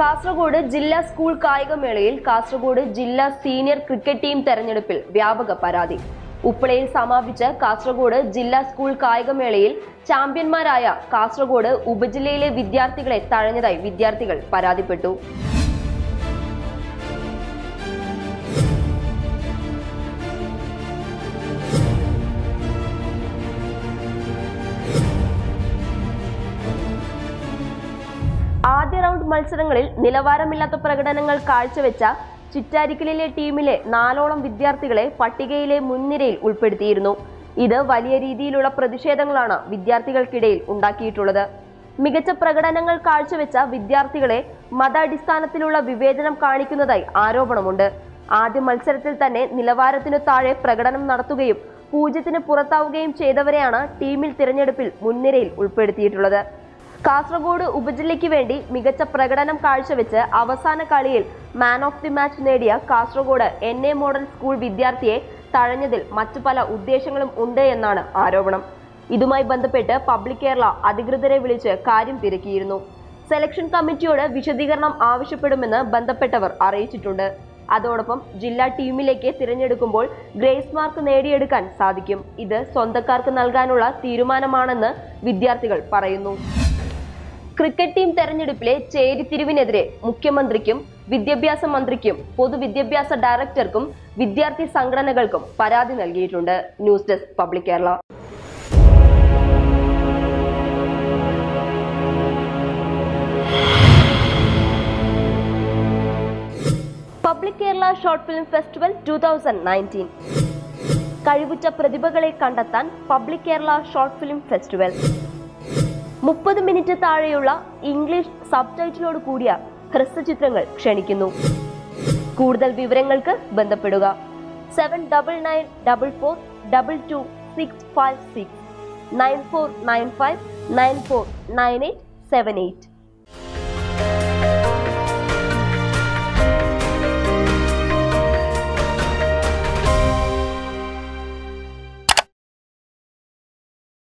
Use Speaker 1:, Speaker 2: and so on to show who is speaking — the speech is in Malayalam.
Speaker 1: കാസർഗോഡ് ജില്ലാ സ്കൂൾ കായികമേളയിൽ കാസർഗോഡ് ജില്ലാ സീനിയർ ക്രിക്കറ്റ് ടീം തെരഞ്ഞെടുപ്പിൽ വ്യാപക പരാതി. ഉപ്പളയിൽ സമാപിച്ച കാസർഗോഡ് ജില്ലാ സ്കൂൾ കായികമേളയിൽ ചാമ്പ്യന്മാരായ കാസർഗോഡ് ഉപജില്ലയിലെ വിദ്യാർത്ഥികളെ തഴഞ്ഞതായി വിദ്യാർത്ഥികൾ പരാതിപ്പെട്ടു. ആദ്യ റൗണ്ട് മത്സരങ്ങളിൽ നിലവാരമില്ലാത്ത പ്രകടനങ്ങൾ കാഴ്ചവെച്ച ചിറ്റാരിക്കലിലെ ടീമിലെ നാലോളം വിദ്യാർത്ഥികളെ പട്ടികയിലെ മുൻനിരയിൽ ഉൾപ്പെടുത്തിയിരുന്നു. ഇത് വലിയ രീതിയിലുള്ള പ്രതിഷേധങ്ങളാണ് വിദ്യാർത്ഥികൾക്കിടയിൽ ഉണ്ടാക്കിയിട്ടുള്ളത്. മികച്ച പ്രകടനങ്ങൾ കാഴ്ചവെച്ച വിദ്യാർത്ഥികളെ മതാടിസ്ഥാനത്തിലുള്ള വിവേചനം കാണിക്കുന്നതായി ആരോപണമുണ്ട്. ആദ്യ മത്സരത്തിൽ തന്നെ നിലവാരത്തിനു താഴെ പ്രകടനം നടത്തുകയും പൂജ്യത്തിന് പുറത്താവുകയും ചെയ്തവരെയാണ് ടീമിൽ തിരഞ്ഞെടുപ്പിൽ മുൻനിരയിൽ ഉൾപ്പെടുത്തിയിട്ടുള്ളത്. കാസർഗോഡ് ഉപജില്ലയ്ക്ക് വേണ്ടി മികച്ച പ്രകടനം കാഴ്ചവെച്ച് അവസാന കളിയിൽ മാൻ ഓഫ് ദി മാച്ച് നേടിയ Kasaragod N A model school വിദ്യാർത്ഥിയെ തഴഞ്ഞതിൽ മറ്റു പല ഉദ്ദേശങ്ങളും ഉണ്ട് എന്നാണ് ആരോപണം. ഇതുമായി ബന്ധപ്പെട്ട് പബ്ലിക് കേരള അധികൃതരെ വിളിച്ച് കാര്യം തിരക്കിയിരുന്നു. സെലക്ഷൻ കമ്മിറ്റിയോട് വിശദീകരണം ആവശ്യപ്പെടുമെന്ന് ബന്ധപ്പെട്ടവർ അറിയിച്ചിട്ടുണ്ട്. അതോടൊപ്പം ജില്ലാ ടീമിലേക്ക് തിരഞ്ഞെടുക്കുമ്പോൾ ഗ്രേസ് മാർക്ക് നേടിയെടുക്കാൻ സാധിക്കും. ഇത് സ്വന്തക്കാർക്ക് നൽകാനുള്ള തീരുമാനമാണെന്ന് വിദ്യാർത്ഥികൾ പറയുന്നു. ക്രിക്കറ്റ് ടീം തെരഞ്ഞെടുപ്പിലെ ചേരിതിരിവിനെതിരെ മുഖ്യമന്ത്രിക്കും വിദ്യാഭ്യാസ മന്ത്രിക്കും പൊതുവിദ്യാഭ്യാസ ഡയറക്ടർക്കും വിദ്യാർത്ഥി സംഘടനകൾക്കും പരാതി നൽകിയിട്ടുണ്ട്. News desk public Kerala. Public Kerala short film festival two thousand nineteen. കഴിവുറ്റ പ്രതിഭകളെ കണ്ടെത്താൻ public Kerala short film festival. മുപ്പത് മിനിറ്റ് താഴെയുള്ള ഇംഗ്ലീഷ് സബ് ടൈറ്റിലോട് കൂടിയ ഹ്രസ്വചിത്രങ്ങൾ ക്ഷണിക്കുന്നു. കൂടുതൽ വിവരങ്ങൾക്ക് ബന്ധപ്പെടുക. Seven double nine double four double two six five six nine four nine five nine four nine eight seven eight